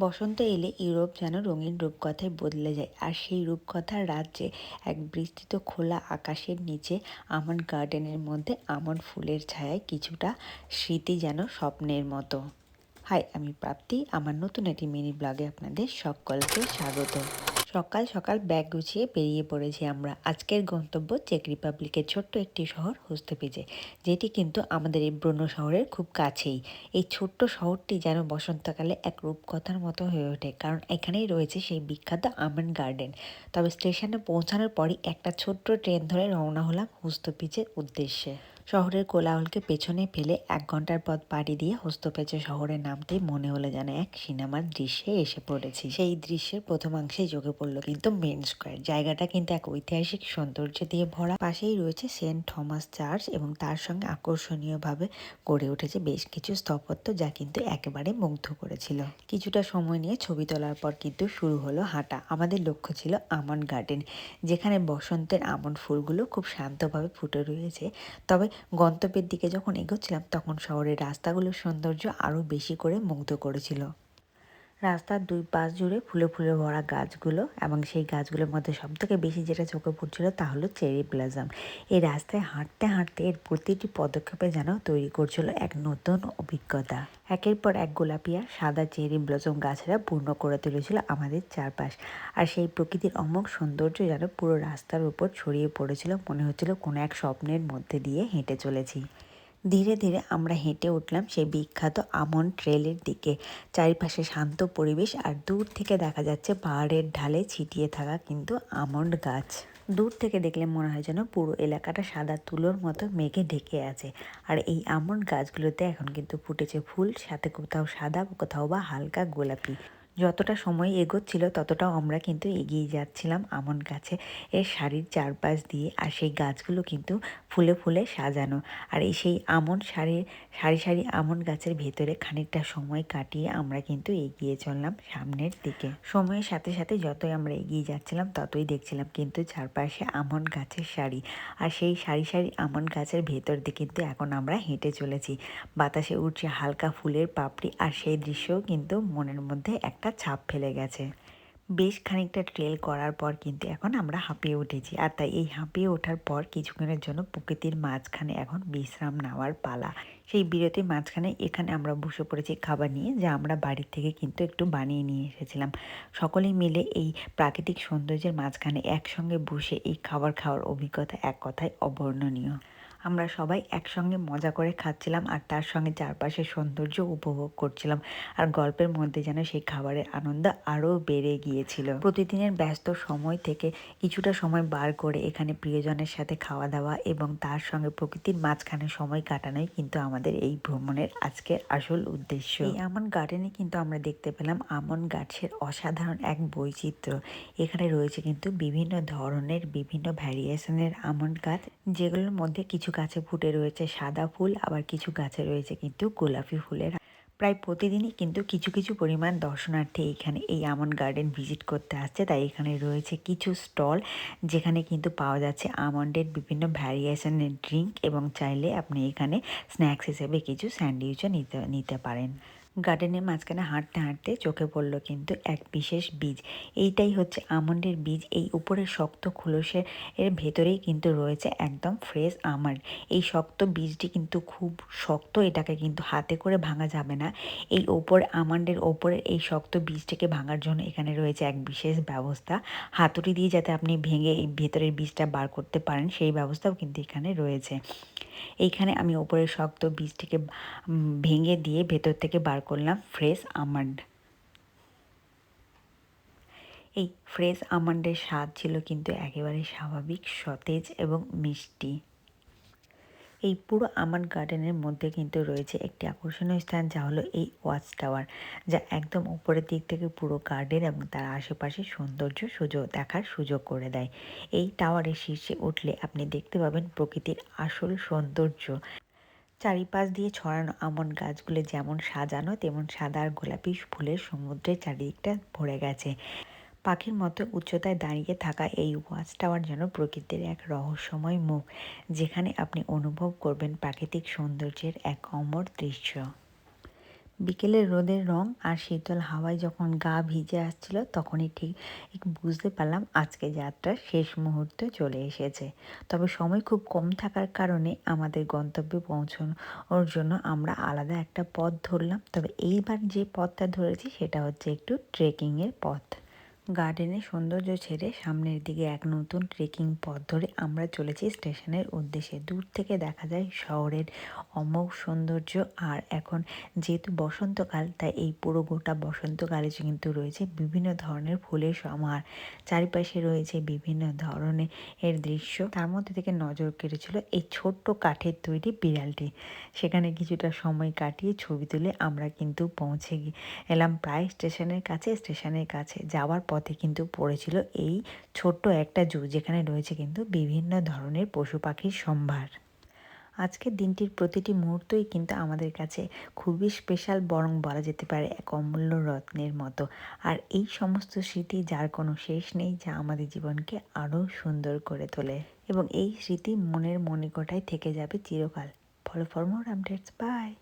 বসন্ত এলে ইউরোপ যেন রঙিন রূপকথায় বদলে যায়, আর সেই রূপকথার রাজ্যে এক বিস্তৃত খোলা আকাশের নিচে আমন গার্ডেনের মধ্যে আমন ফুলের ছায়ায় কিছুটা স্মৃতি যেন স্বপ্নের মতো। হাই, আমি প্রাপ্তি। আমার নতুন একটি মিনি ব্লগে আপনাদের সকলকে স্বাগত। সকাল সকাল ব্যাগ গুছিয়ে বেরিয়ে পড়েছি আমরা। আজকের গন্তব্য চেক রিপাবলিকের ছোট্ট একটি শহর, হোস্তপেজে, যেটি কিন্তু আমাদের এই ব্রণ শহরের খুব কাছেই। এই ছোট্ট শহরটি যেন বসন্তকালে এক রূপকথার মতো হয়ে ওঠে, কারণ এখানেই রয়েছে সেই বিখ্যাত আমন গার্ডেন। তবে স্টেশনে পৌঁছানোর পরই একটা ছোট্ট ট্রেন ধরে রওনা হলাম হোস্তপিচের উদ্দেশ্যে। শহরের কোলাহলকে পেছনে ফেলে এক ঘণ্টার পথ পাড়ি দিয়ে হস্তপেচে শহরে নামতেই মনে হলো যেন এক সিনেমার দৃশ্যে এসে পড়েছি। সেই দৃশ্যের প্রথমাংশে যোগে পড়ল কিন্তু মেন স্কোয়ার। জায়গাটা কিন্তু এক ঐতিহাসিক সৌন্দর্য দিয়ে ভরা। পাশেই রয়েছে সেন্ট থমাস চার্চ এবং তার সঙ্গে আকর্ষণীয়ভাবে গড়ে উঠেছে বেশ কিছু স্থাপত্য যা কিন্তু একেবারে মুগ্ধ করেছিল। কিছুটা সময় নিয়ে ছবি তোলার পর কিন্তু শুরু হলো হাঁটা। আমাদের লক্ষ্য ছিল আমন গার্ডেন, যেখানে বসন্তের আমন ফুলগুলো খুব শান্তভাবে ফুটে রয়েছে। তবে গন্তব্যের দিকে যখন এগোচ্ছিলাম তখন শহরের রাস্তাগুলোর সৌন্দর্য আরও বেশি করে মুগ্ধ করেছিল। রাস্তার দুই পাশ জুড়ে ফুলে ফুলে ভরা গাছগুলো এবং সেই গাছগুলোর মধ্যে সবথেকে বেশি যেটা চোখে পড়ছিল তা হলো চেরি ব্লাজম এই রাস্তায় হাঁটতে হাঁটতে এর প্রতিটি পদক্ষেপে যেন তৈরি করছিল এক নতুন অভিজ্ঞতা। একের পর এক গোলাপিয়া সাদা চেরি ব্লজম গাছেরা পূর্ণ করে তুলেছিল আমাদের চারপাশ। আর সেই প্রকৃতির অমোঘ সৌন্দর্য যেন পুরো রাস্তার উপর ছড়িয়ে পড়েছিল, মনে হচ্ছিল কোনো এক স্বপ্নের মধ্যে দিয়ে হেঁটে চলেছি। ধীরে ধীরে আমরা হেঁটে উঠলাম সেই বিখ্যাত আমন ট্রেলের দিকে। চারিপাশে শান্ত পরিবেশ আর দূর থেকে দেখা যাচ্ছে পাহাড়ের ঢালে ছিটিয়ে থাকা কিন্তু আমন্ড গাছ। দূর থেকে দেখলে মনে হয় যেন পুরো এলাকাটা সাদা তুলোর মতো মেঘে ঢেকে আছে। আর এই আমন্ড গাছগুলোতে এখন কিন্তু ফুটেছে ফুল, সাথে কোথাও সাদা, কোথাও বা হালকা গোলাপি। যতটা সময় এগোচ্ছিল ততটাও আমরা কিন্তু এগিয়ে যাচ্ছিলাম আমন গাছে। এর শাড়ির চারপাশ দিয়ে আর সেই গাছগুলো কিন্তু ফুলে ফুলে সাজানো। আর এই সেই আমন শাড়ির সারি সারি আমন গাছের ভেতরে খানিকটা সময় কাটিয়ে আমরা কিন্তু এগিয়ে চললাম সামনের দিকে। সময়ের সাথে সাথে যতই আমরা এগিয়ে যাচ্ছিলাম, ততই দেখছিলাম কিন্তু চারপাশে আমন গাছের শাড়ি। আর সেই সারি সারি আমন গাছের ভেতর দিয়ে কিন্তু এখন আমরা হেঁটে চলেছি। বাতাসে উঠছে হালকা ফুলের পাপড়ি আর সেই দৃশ্যও কিন্তু মনের মধ্যে একটা একটা ছাপ ফেলে গেছে। বেশ খানিকটা ট্রেল করার পর কিন্তু এখন আমরা হাঁপিয়ে উঠেছি। আর তাই এই হাঁপিয়ে ওঠার পর কিছুক্ষণের জন্য প্রকৃতির মাঝখানে এখন বিশ্রাম নেওয়ার পালা। সেই বিরতির মাঝখানে এখানে আমরা বসে পড়েছি খাবার নিয়ে, যা আমরা বাড়ির থেকে কিন্তু একটু বানিয়ে নিয়ে এসেছিলাম। সকলেই মিলে এই প্রাকৃতিক সৌন্দর্যের মাঝখানে একসঙ্গে বসে এই খাবার খাওয়ার অভিজ্ঞতা এক কথায় অবর্ণনীয়। আমরা সবাই একসঙ্গে মজা করে খাচ্ছিলাম আর তার সঙ্গে চারপাশের সৌন্দর্য উপভোগ করছিলাম আর গল্পের মধ্যে যেন সেই খাবারের আনন্দ আরও বেড়ে গিয়েছিল। প্রতিদিনের ব্যস্ত সময় থেকে কিছুটা সময় বার করে এখানে প্রিয়জনের সাথে খাওয়া দাওয়া এবং তার সঙ্গে প্রকৃতির মাঝখানে সময় কাটানোই কিন্তু আমাদের এই ভ্রমণের আজকের আসল উদ্দেশ্য। এই আমন গার্ডেনে কিন্তু আমরা দেখতে পেলাম আমন গাছের অসাধারণ এক বৈচিত্র্য। এখানে রয়েছে কিন্তু বিভিন্ন ধরনের, বিভিন্ন ভ্যারিয়েশনের আমন গাছ যেগুলোর মধ্যে কিছু গাছে ফুটে রয়েছে সাদা ফুল, আবার কিছু গাছে রয়েছে কিন্তু গোলাপি ফুলের। প্রায় প্রতিদিনই কিন্তু কিছু কিছু পরিমাণ দর্শনার্থী এখানে এই আমন গার্ডেন ভিজিট করতে আসছে। তাই এখানে রয়েছে কিছু স্টল যেখানে কিন্তু পাওয়া যাচ্ছে আমন্ডের বিভিন্ন ভ্যারিয়েশনের ড্রিঙ্ক এবং চাইলে আপনি এখানে স্ন্যাক্স হিসেবে কিছু স্যান্ডউইচও নিতে নিতে পারেন। গার্ডেনের মাঝখানে হাঁটতে হাঁটতে চোখে পড়ল কিন্তু এক বিশেষ বীজ। এইটাই হচ্ছে আমন্ডের বীজ। এই উপরের শক্ত খুলসের এর ভেতরেই কিন্তু রয়েছে একদম ফ্রেশ আমন্ড। এই শক্ত বীজটি কিন্তু খুব শক্ত, এটাকে কিন্তু হাতে করে ভাঙা যাবে না। এই ওপর, আমন্ডের ওপরের এই শক্ত বীজটিকে ভাঙার জন্য এখানে রয়েছে এক বিশেষ ব্যবস্থা। হাতুড়ি দিয়ে যাতে আপনি ভেঙে এই ভেতরের বীজটা বার করতে পারেন, সেই ব্যবস্থাও কিন্তু এখানে রয়েছে। এইখানে আমি ওপরের শক্ত বীজটিকে ভেঙে দিয়ে ভেতর থেকে বার করলাম ফ্রেশ আমন্ড এই ফ্রেশ আমন্ডের স্বাদ ছিল কিন্তু একেবারে স্বাভাবিক, সতেজ এবং মিষ্টি। এই পুরো আমার গার্ডেনের মধ্যে কিন্তু রয়েছে একটি আকর্ষণীয় স্থান, যা হলো এই ওয়াচ টাওয়ার, যা একদম উপরের দিক থেকে পুরো গার্ডেন এবং তার আশেপাশে সৌন্দর্য সুযোগ দেখার সুযোগ করে দেয়। এই টাওয়ারের শীর্ষে উঠলে আপনি দেখতে পাবেন প্রকৃতির আসল সৌন্দর্য। চারিপাশ দিয়ে ছড়ানো আমন গাছগুলো যেমন সাজানো, তেমন সাদা আর গোলাপি ফুলের সমুদ্রের চারিদিকটা ভরে গেছে। পাখির মতো উচ্চতায় দাঁড়িয়ে থাকা এই ওয়াচ টাওয়ার যেন প্রকৃতির এক রহস্যময় মুখ, যেখানে আপনি অনুভব করবেন প্রাকৃতিক সৌন্দর্যের এক অমর দৃশ্য। বিকেলের রোদের রং আর শীতল হাওয়ায় যখন গা ভিজে আসছিল, তখনই ঠিক বুঝতে পারলাম আজকে যাত্রার শেষ মুহূর্ত চলে এসেছে। তবে সময় খুব কম থাকার কারণে আমাদের গন্তব্যে পৌঁছানোর জন্য আমরা আলাদা একটা পথ ধরলাম। তবে এইবার যে পথটা ধরেছি, সেটা হচ্ছে একটু ট্রেকিংয়ের পথ। গার্ডেনের সৌন্দর্য ছেড়ে সামনের দিকে এক নতুন ট্রেকিং পথ ধরে আমরা চলেছি স্টেশনের উদ্দেশ্যে। দূর থেকে দেখা যায় শহরের অমোঘ সৌন্দর্য আর এখন যেহেতু বসন্তকাল, তাই এই পুরো গোটা বসন্তকালে কিন্তু রয়েছে বিভিন্ন ধরনের ফুলের সমাহার। চারিপাশে রয়েছে বিভিন্ন ধরনের এর দৃশ্য। তার মধ্যে থেকে নজর কেড়েছিল এই ছোট্ট কাঠের তৈরি বিড়ালটি। সেখানে কিছুটা সময় কাটিয়ে ছবি তুলে আমরা কিন্তু পৌঁছে এলাম প্রায় স্টেশনের কাছে স্টেশনের কাছে যাওয়ার পথে কিন্তু পড়েছিল এই ছোট্ট একটা জু, যেখানে রয়েছে কিন্তু বিভিন্ন ধরনের পশু পাখির সম্ভার। আজকের দিনটির প্রতিটি মুহূর্তই কিন্তু আমাদের কাছে খুবই স্পেশাল বরং বলা যেতে পারে এক অমূল্য রত্নের মতো। আর এই সমস্ত স্মৃতি যার কোনো শেষ নেই, যা আমাদের জীবনকে আরও সুন্দর করে তোলে। এবং এই স্মৃতি মনের মনে মনিকটায় থেকে যাবে চিরকাল। Follow for more updates bye